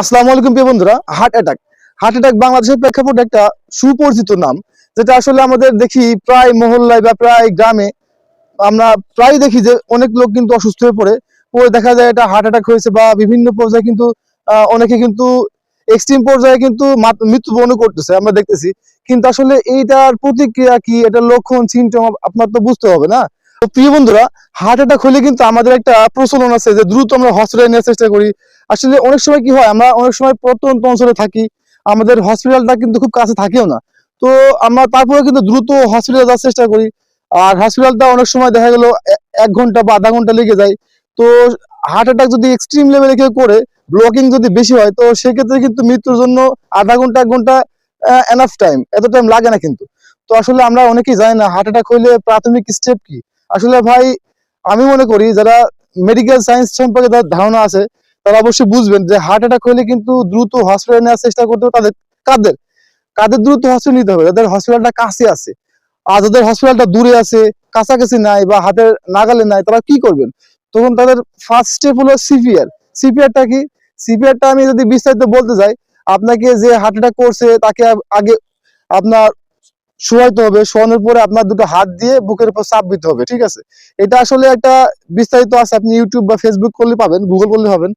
আসসালামু আলাইকুম প্রিয় বন্ধুরা হার্ট অ্যাটাক হার্ট অ্যাটাক বাংলাদেশের প্রেক্ষাপটে একটা সুপরিচিত নাম, যেটা আসলে আমাদের দেখি প্রায় মহল্লায় বা প্রায় গ্রামে আমরা প্রায় দেখি যে অনেক লোক কিন্তু অসুস্থ হয়ে পড়ে। পরে দেখা যায় এটা হার্ট অ্যাটাক হয়েছে বা বিভিন্ন পর্যায়ে কিন্তু অনেকে কিন্তু এক্সট্রিম পর্যায়ে কিন্তু মাত- মৃত্যুবরণ করতেছে, আমরা দেখতেছি। কিন্তু আসলে এইটার প্রতিক্রিয়া কি, এটার লক্ষণ সিমটম আপনার তো বুঝতে হবে না? তো প্রিয় বন্ধুরা হার্ট অ্যাটাক হলে কিন্তু আমাদের একটা প্রচলন আছে যে দ্রুত আমরা হসপিটালে নেওয়ার চেষ্টা করি। আসলে অনেক সময় কি হয়, আমরা অনেক সময় প্রত্যন্ত অঞ্চলে থাকি, আমাদের হসপিটালটা কিন্তু খুব কাছে থাকেও না। তো আমরা তারপরে কিন্তু দ্রুত হসপিটালে যাওয়ার চেষ্টা করি। আর হসপিটালটা অনেক সময় দেখা গেল এক ঘণ্টা বা আধা ঘণ্টা লেগে যায়। তো হার্ট অ্যাটাক যদি এক্সট্রিম লেভেলে কেউ করে ব্লকিং যদি বেশি হয়, তো সেক্ষেত্রে কিন্তু মৃত্যুর জন্য আধা ঘণ্টা, এক ঘণ্টা এনাফ টাইম এত টাইম লাগে না কিন্তু। তো আসলে আমরা অনেকেই জানি না হার্ট অ্যাটাক হইলে প্রাথমিক স্টেপ কি? আসলে ভাই, আমি মনে করি যারা মেডিকেল সায়েন্স সম্পর্কে যাদের ধারণা আছে, তারা অবশ্যই বুঝবেন যে হার্ট অ্যাটাক হলে কিন্তু দ্রুত হসপিটালে নেওয়ার চেষ্টা করতে হবে তাদের, কাদের? কাদের দ্রুত হসপিটাল নিতে হবে? যাদের হসপিটালটা কাছে আছে। আর যাদের হসপিটালটা দূরে আছে, কাছাকাছি নাই বা হাতের নাগালে নাই, তারা কি করবেন? তখন তাদের ফার্স্ট স্টেপ হলো সিপিআর সিপিআরটা কি? সিপিআরটা আমি যদি বিস্তারিত বলতে যাই, আপনাকে যে হার্ট অ্যাটাক করছে, তাকে আগে আপনার শোয়াইতে হবে, শোয়ানোর পরে আপনার দুটো হাত দিয়ে বুকের উপর চাপ দিতে হবে, ঠিক আছে? এটা আসলে একটা বিস্তারিত আছে, আপনি ইউটিউব বা ফেসবুক করলে পাবেন গুগল করলে পাবেন।